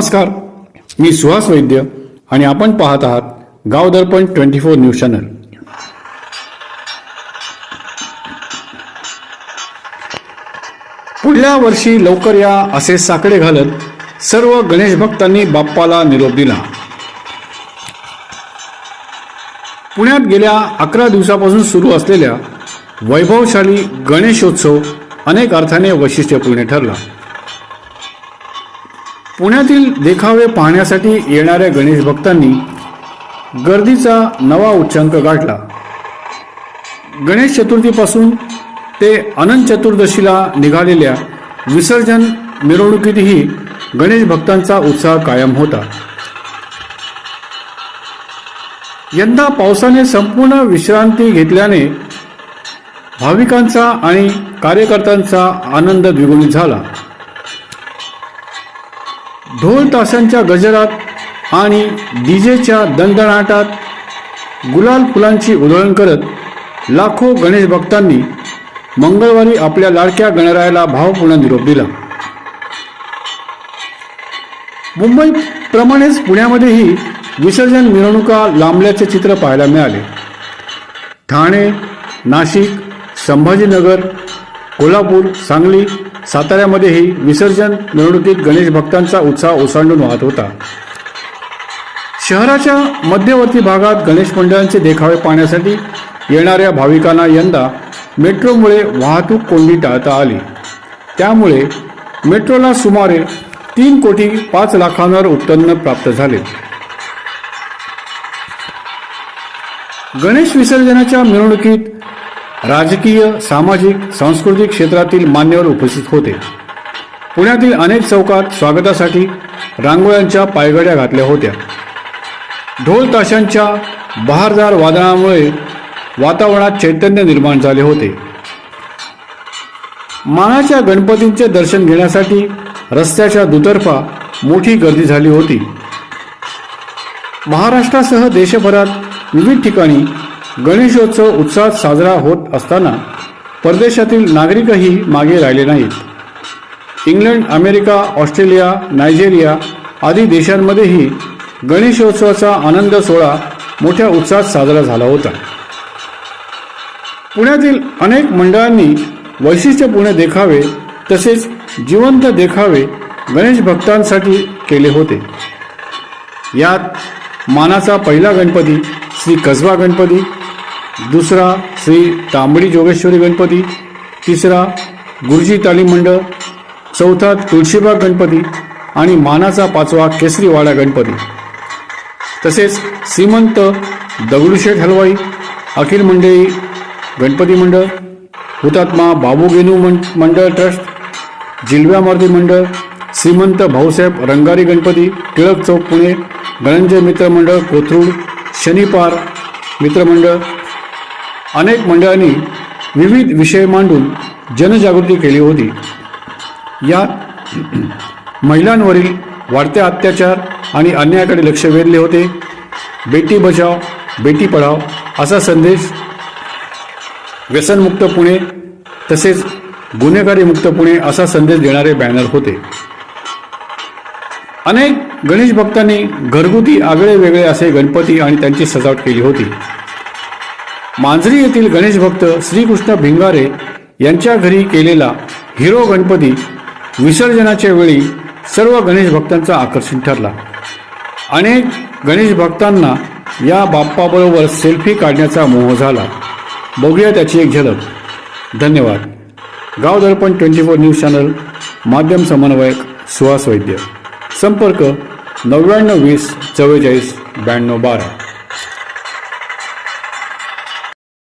नमस्कार. मी सुहास वैद्य आणि आपण पाहत आहात Gav Darpan twenty four news channel. पुढल्या वर्षी लवकर या असे साकडे घालत सर्व गणेश भक्तांनी बाप्पाला निरोप दिला. पुण्यात गेल्या अकरा दिवसापासून सुरू असलेल्या वैभवशाली गणेशोत्सव अनेक अर्थाने वैशिष्ट्यपूर्ण ठरला. पुण्यातील देखावे पाहण्यासाठी येणाऱ्या गणेश भक्तांनी गर्दीचा नवा उच्चांक गाठला. गणेश चतुर्थीपासून ते अनंत चतुर्दशीला निघालेल्या विसर्जन मिरवणुकीतही गणेश भक्तांचा उत्साह कायम होता. यंदा पावसाने संपूर्ण विश्रांती घेतल्याने भाविकांचा आणि कार्यकर्त्यांचा आनंद द्विगुणित झाला. ढोल ताशांच्या गजरात आणि डीजेच्या दणदणाटात गुलाल फुलांची उधळण करत लाखो गणेश भक्तांनी मंगळवारी आपल्या लाडक्या गणरायाला भावपूर्ण निरोप दिला. मुंबईप्रमाणेच पुण्यामध्येही विसर्जन मिरवणुका लांबल्याचे चित्र पाहायला मिळाले. ठाणे नाशिक संभाजीनगर कोल्हापूर सांगली साताऱ्यामध्येही विसर्जन मिरवणुकीत गणेश भक्तांचा उत्साह ओसांडून वाहत होता. शहराच्या मध्यवर्ती भागात गणेश मंडळांचे देखावे पाहण्यासाठी येणाऱ्या भाविकांना यंदा मेट्रोमुळे वाहतूक कोंडी टाळता आली. त्यामुळे मेट्रोला सुमारे तीन कोटी पाच लाखांवर उत्पन्न प्राप्त झाले. गणेश विसर्जनाच्या मिरवणुकीत राजकीय सामाजिक सांस्कृतिक क्षेत्रातील मान्यवर उपस्थित होते. पुण्यातील अनेक चौकात स्वागतासाठी रांगोळ्यांच्या पायगड्या घातल्या होत्या. ढोल ताशांच्या बहारदार वादळामुळे वातावरणात चैतन्य निर्माण झाले होते. मानाच्या गणपतींचे दर्शन घेण्यासाठी रस्त्याच्या दुतर्फा मोठी गर्दी झाली होती. महाराष्ट्रासह देशभरात विविध ठिकाणी गणेशोत्सव उत्साहात साजरा होत असताना परदेशातील नागरिकही मागे राहिले नाहीत. इंग्लंड अमेरिका ऑस्ट्रेलिया नायजेरिया आदी देशांमध्येही गणेशोत्सवाचा आनंद सोहळा मोठ्या उत्साहात साजरा झाला होता. पुण्यातील अनेक मंडळांनी वैशिष्ट्यपूर्ण देखावे तसेच जिवंत देखावे गणेश भक्तांसाठी केले होते. यात मानाचा पहिला गणपती श्री कसबा गणपती दुसरा श्री तांबडी जोगेश्वरी गणपती तिसरा गुरुजी तालीम मंडळ चौथा तुळशीबाग गणपती आणि मानाचा पाचवा केसरीवाडा गणपती. तसेच श्रीमंत दगडूशेठ हलवाई अखिल मंडळी गणपती मंडळ हुतात्मा बाबू गेनू मं- मंडळ ट्रस्ट जिलव्या मारुती मंडळ श्रीमंत भाऊसाहेब रंगारी गणपती टिळक चौक पुणे गणंजय मित्रमंडळ कोथरूड शनिपार मित्रमंडळ अनेक मंडळांनी विविध विषय मांडून जनजागृती केली होती. या महिलांवरील वाढत्या अत्याचार आणि अन्यायाकडे लक्ष वेधले होते. बेटी बचाव बेटी पढाव असा संदेश व्यसनमुक्त पुणे तसेच गुन्हेगारी मुक्त पुणे असा संदेश देणारे बॅनर होते. अनेक गणेश भक्तांनी घरगुती आगळे वेगळे असे गणपती आणि त्यांची सजावट केली होती. मांजरी येथील गणेश भक्त श्रीकृष्ण भिंगारे यांच्या घरी केलेला हिरो गणपती विसर्जनाच्या वेळी सर्व गणेश भक्तांचा आकर्षण ठरला. अनेक गणेश भक्तांना या बाप्पाबरोबर सेल्फी काढण्याचा मोह झाला. बघूया त्याची एक झलक. धन्यवाद. Gaon Darpan twenty four news channel माध्यम समन्वयक सुहास वैद्य. संपर्क नव्याण्णव वीस चव्वेचाळीस ब्याण्णव बारा.